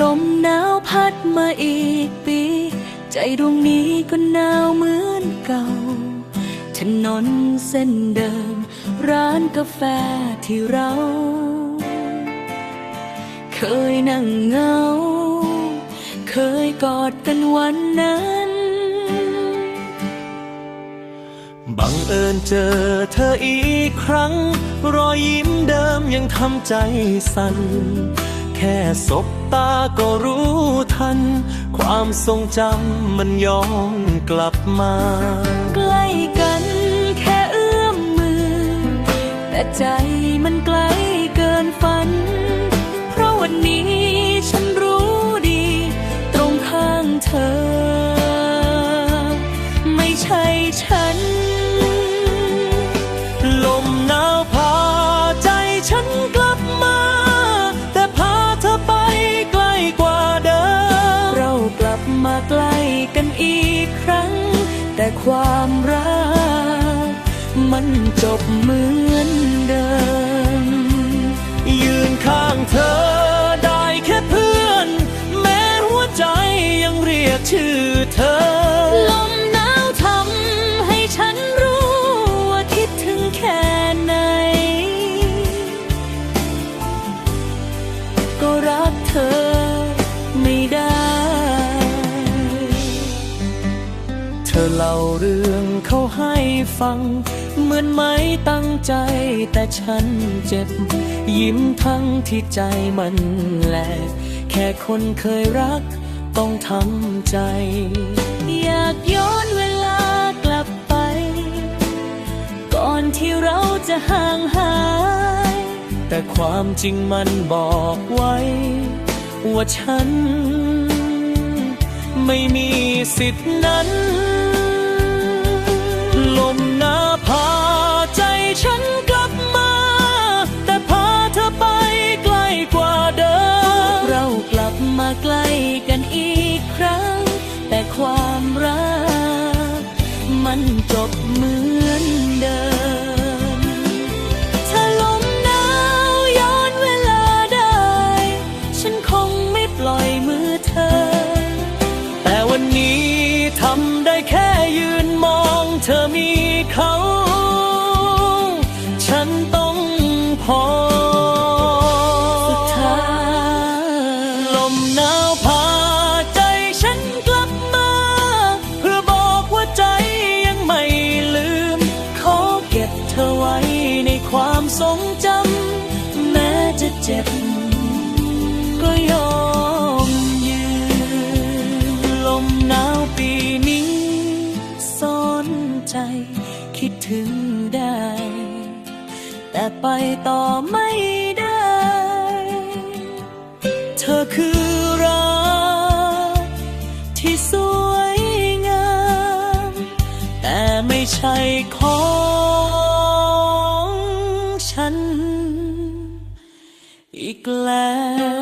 ลมหนาวพัดมาอีกปี ใจดวงนี้ก็หนาวเหมือนเก่า ถนนเส้นเดิม ร้านกาแฟที่เรา เคยนั่งเงา เคยกอดกันวันนั้น บังเอิญเจอเธออีกครั้ง รอยยิ้มเดิมยังทำใจสั่น แค่สบตาก็รู้ทัน ความทรงจำมันย้อนกลับมา ใกล้กันแค่เอื้อมมือ แต่ใจ จบเหมือน เธอเล่าเรื่องเขาให้ฟัง เหมือนไม่ตั้งใจแต่ฉันเจ็บ ยิ้มทั้งที่ใจมันแหลกแค่คนเคยรักต้องทำใจ อยากย้อนเวลากลับไป ก่อนที่เราจะห่างหาย แต่ความจริงมันบอกไว้ ว่าฉัน ไม่มีสิทธิ์นั้น มันจบเหมือนเดิมถ้าลมหนาวย้อนเวลาได้ ฉันคงไม่ปล่อยมือเธอ แต่วันนี้ทำได้แค่ยืนมองเธอมีเขา ความทรงจำแม้จะเจ็บ ก็ยอมยืน ลมหนาวปีนี้ซ่อนใจ คิดถึงได้ แต่ไปต่อไม่ได้ เธอคือรักที่สวยงาม แต่ไม่ใช่ของ ฉัน อีกแล้ว